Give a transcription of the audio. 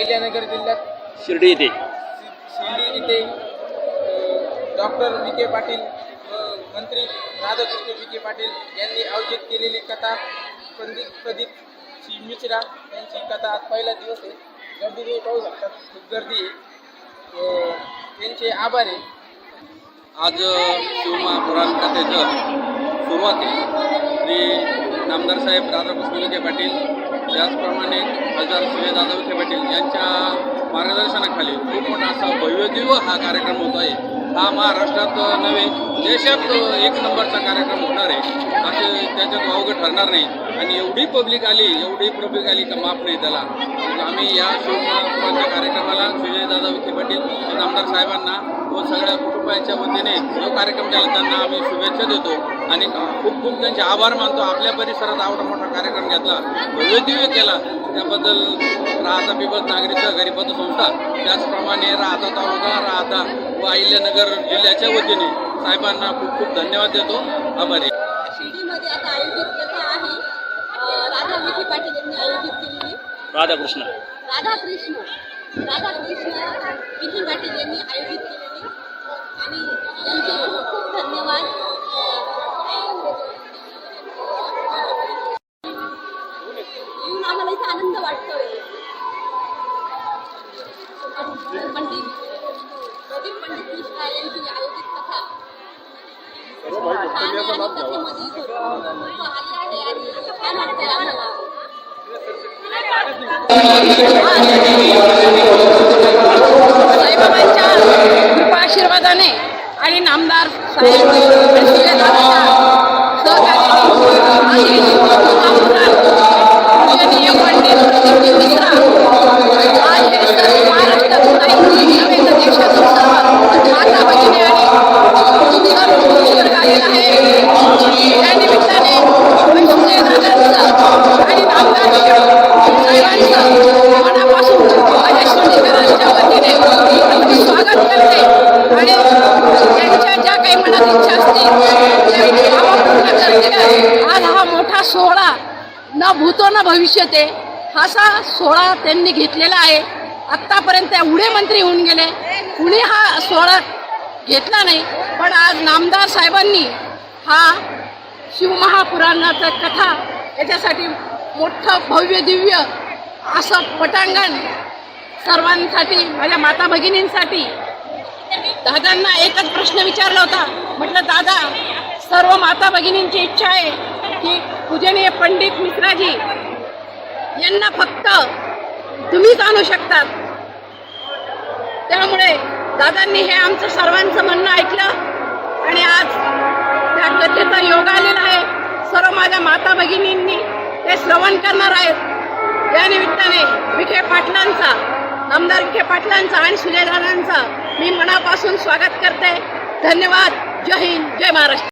अहिल्यानगर जिल्ह्यात शिर्डी येथे शिर्डी इथे डॉक्टर विखे पाटील मंत्री राधाकृष्ण विखे पाटील यांनी आयोजित केलेली कथा पंडित प्रदीप श्री मिश्रा यांची कथा आज पहिला दिवस आहे. गर्दी तुम्ही पाहू शकता. खूप गर्दी आहे. त्यांचे आभार आहे. आज शिवमहापुराण कथेचं सुरुवात आहे. श्री नामदार साहेब राधाकृष्ण विखे पाटील त्याचप्रमाणे खासदार सूर्यदादा विखे पाटील यांच्या मार्गदर्शनाखाली खूप मोठा असा भव्यदिव्य हा कार्यक्रम होत आहे. हा महाराष्ट्रात नव्हे देशात एक नंबरचा कार्यक्रम होणार आहे. असे त्याच्यात वावगं ठरणार नाही. आणि एवढी पब्लिक आली एवढी पब्लिक आली का माफ नाही त्याला. म्हणजे आम्ही या शिवमहापुराणच्या कार्यक्रमाला सुजयदादा विखे पाटील आणि आमदार साहेबांना व सगळ्या कुटुंबाच्या वतीने जो कार्यक्रम केला त्यांना आम्ही शुभेच्छा देतो. आणि खूप खूप त्यांचे आभार मानतो. आपल्या परिसरात आवडा मोठा कार्यक्रम घेतला भव्यदिव्य केला. त्याबद्दल राहता पिबल नागरी सहकारी पतसंस्था त्याचप्रमाणे राहता तालुका राहता व अहिल्यानगर जिल्ह्याच्या वतीने साहेबांना खूप खूप धन्यवाद देतो. आभारी शिर्डीमध्ये आता आयोजित कथा आहे. अं, राधा विखे पाटील यांनी आयोजित केलेली. राधाकृष्ण. राधाकृष्ण. राधाकृष्ण विखे पाटील यांनी आयोजित केलेली. पंडित प्रदीप पंडित यांची आयोजित कथा छान आहे आणि कथेमध्ये आले आहे आणि छान आम्हाला साईबाबांच्या कृपा आशीर्वादाने आणि नामदार साहेब भूतो ना भविष्यते हा असा सोहळा त्यांनी घेतलेला आहे. आत्तापर्यंत एवढे मंत्री होऊन गेले. कुणी हा सोहळा घेतला नाही. पण आज नामदार साहेबांनी हा शिवमहापुराणाचा कथा याच्यासाठी मोठं भव्य दिव्य असं पटांगण सर्वांसाठी माझ्या माता भगिनींसाठी दादांना एकच प्रश्न विचारला होता. म्हटलं दादा सर्व माता भगिनींची इच्छा आहे की पूजनीय पंडित मिश्राजी यांना फक्त तुम्हीच आणू शकतात. त्यामुळे दादांनी हे आमचं सर्वांचं म्हणणं ऐकलं आणि आज त्या कथेचा योग आलेला आहे. सर्व माझ्या माता भगिनींनी ते श्रवण करणार आहेत. या निमित्ताने विखे पाटलांचा आमदार विखे पाटलांचा आणि सुजयदादांचा मी मनापासून स्वागत करते. धन्यवाद. जय हिंद. जय महाराष्ट्र.